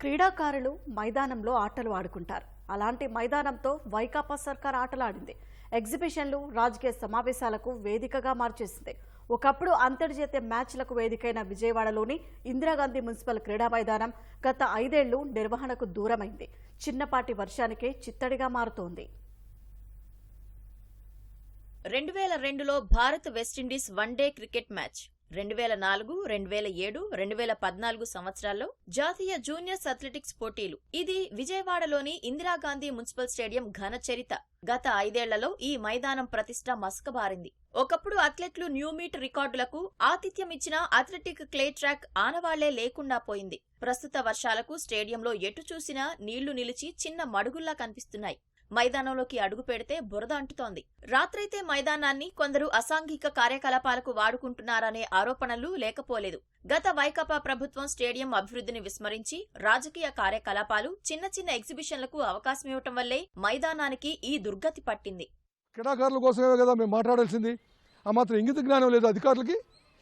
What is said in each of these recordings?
క్రీడాకారులు మైదానంలో ఆటలు ఆడుకుంటారు. అలాంటి మైదానంతో వైకాపా సర్కార్ ఆటలాడింది. ఎగ్జిబిషన్లు రాజకీయ సమావేశాలకు వేదికగా మార్చేసింది. ఒకప్పుడు అంతర్జాతీయ మ్యాచ్లకు వేదికైన విజయవాడలోని ఇందిరాగాంధీ మున్సిపల్ క్రీడా మైదానం గత ఐదేళ్ళు నిర్వహణకు దూరమైంది. చిన్నపాటి వర్షానికే చిత్తడిగా మారుతోంది. రెండు వేల రెండులో Bharat West Indies one day cricket match. రెండు వేల నాలుగు రెండు వేల ఏడు రెండు వేల పద్నాలుగు సంవత్సరాల్లో జాతీయ జూనియర్స్ అథ్లెటిక్స్ పోటీలు. ఇది విజయవాడలోని ఇందిరాగాంధీ మున్సిపల్ స్టేడియం ఘన చరిత. గత ఐదేళ్ళలో ఈ మైదానం ప్రతిష్ట మసకబారింది. ఒకప్పుడు అథ్లెట్లు న్యూ మీట్ రికార్డులకు ఆతిథ్యం ఇచ్చిన అథ్లెటిక్ క్లే ట్రాక్ ఆనవాళ్ళే లేకుండా పోయింది. ప్రస్తుత వర్షాలకు స్టేడియంలో ఎటు చూసినా నీళ్ళు నిలిచి చిన్న మడుగుల్లా కనిపిస్తున్నాయి. మైదానంలోకి అడుగు పెడితే బురద అంటుతోంది. రాత్రైతే మైదానాన్ని కొందరు అసాంఘిక కార్యకలాపాలకు వాడుకుంటున్నారనే ఆరోపణలు లేకపోలేదు. గత వైకాపా ప్రభుత్వం స్టేడియం అభివృద్ధిని విస్మరించి రాజకీయ కార్యకలాపాలు చిన్న చిన్న ఎగ్జిబిషన్లకు అవకాశం ఇవ్వటం వల్లే మైదానానికి ఈ దుర్గతి పట్టింది. క్రీడాకారుల కోసమే కదా మేము మాట్లాడాల్సింది? ఆ మాత్రం ఇంగిత జ్ఞానం లేదు అధికారులకి.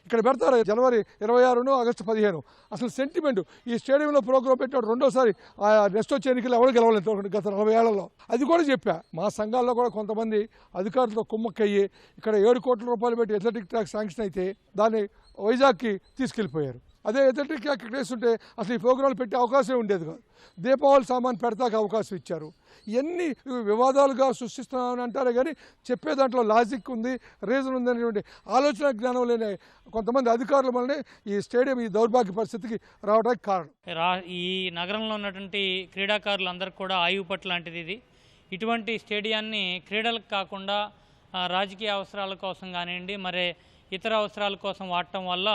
ఇక్కడ పెడతారు? జనవరి ఇరవై ఆరును ఆగస్టు పదిహేను. అసలు సెంటిమెంట్ ఈ స్టేడియంలో ప్రోగ్రాం పెట్టినాడు రెండోసారి ఆ నెక్స్ట్ వచ్చే ఎన్నికలు ఎవరు గెలవలేదు గత నలభై ఏళ్ళలో. అది కూడా చెప్పా. మా సంఘాల్లో కూడా కొంతమంది అధికారులతో కుమ్మక్కయ్యి ఇక్కడ ఏడు కోట్ల రూపాయలు పెట్టి అథ్లెటిక్ ట్రాక్ శాంక్షన్ అయితే దాన్ని వైజాగ్కి తీసుకెళ్ళిపోయారు అదే అథ్లెటిక్ క్రికెట్స్ ఉంటే వేస్తుంటే అసలు ఈ ప్రోగ్రాంలు పెట్టే అవకాశం ఉండేది కాదు. దీపావళి సామాన్ పెడతాక అవకాశం ఇచ్చారు. ఇవన్నీ వివాదాలుగా సృష్టిస్తున్నామని అంటారే కానీ చెప్పే దాంట్లో లాజిక్ ఉంది రీజన్ ఉంది అనేటువంటి ఆలోచన జ్ఞానం లేని కొంతమంది అధికారుల వల్లనే ఈ స్టేడియం ఈ దౌర్భాగ్య పరిస్థితికి రావడానికి కారణం. రా ఈ నగరంలో ఉన్నటువంటి క్రీడాకారులందరికీ కూడా ఆయువు లాంటిది ఇది. ఇటువంటి స్టేడియాన్ని క్రీడలకు కాకుండా రాజకీయ అవసరాల కోసం కానివ్వండి మరి ఇతర అవసరాల కోసం వాడటం వల్ల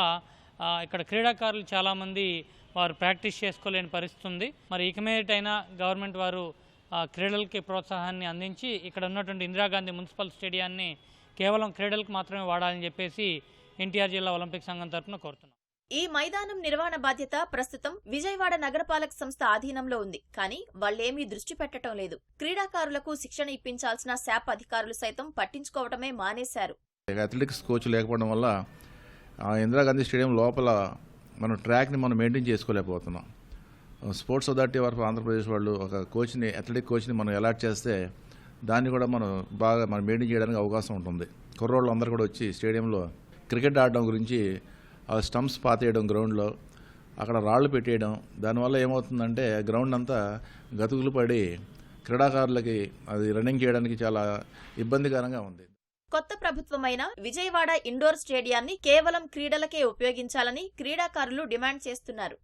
ఇక్కడ క్రీడాకారులు చాలామంది వారు ప్రాక్టీస్ చేసుకోలేని పరిస్థితి ఉంది మరి ఇక మీదటైనా గవర్నమెంట్ వారు క్రీడలకి ప్రోత్సాహాన్ని అందించి ఇక్కడ ఉన్నటువంటి ఇందిరాగాంధీ మున్సిపల్ స్టేడియాన్ని కేవలం క్రీడలకు మాత్రమే వాడాలని చెప్పేసి ఎన్టీఆర్ జిల్లా ఒలింపిక్ సంఘం తరఫున కోరుతున్నాం. ఈ మైదానం నిర్వహణ బాధ్యత ప్రస్తుతం విజయవాడ నగరపాలక సంస్థ ఆధీనంలో ఉంది. కానీ వాళ్ళేమీ దృష్టి పెట్టడం లేదు. క్రీడాకారులకు శిక్షణ ఇప్పించాల్సిన శాప్ అధికారులు సైతం పట్టించుకోవటమే మానేశారు. అథ్లెటిక్స్ కోచ్ లేకపోవడం వల్ల ఇందిరాగాంధీ స్టేడియం లోపల మనం ట్రాక్ని మనం మెయింటైన్ చేసుకోలేకపోతున్నాం. స్పోర్ట్స్ అథారిటీ ఆఫ్ ఆంధ్రప్రదేశ్ వాళ్ళు ఒక కోచ్ని అథ్లెటిక్ కోచ్ని మనం అలాట్ చేస్తే దాన్ని కూడా మనం బాగా మనం మెయింటైన్ చేయడానికి అవకాశం ఉంటుంది. కుర్రోళ్ళు అందరూ కూడా వచ్చి స్టేడియంలో క్రికెట్ ఆడడం గురించి ఆ స్టంప్స్ పాతేయడం గ్రౌండ్లో అక్కడ రాళ్ళు పెట్టేయడం. దానివల్ల ఏమవుతుందంటే గ్రౌండ్ అంతా గతుకులు పడి క్రీడాకారులకి అది రన్నింగ్ చేయడానికి చాలా ఇబ్బందికరంగా ఉంది. కొత్త ప్రభుత్వమైన విజయవాడ ఇండోర్ స్టేడియాన్ని కేవలం క్రీడలకే ఉపయోగించాలని క్రీడాకారులు డిమాండ్ చేస్తున్నారు.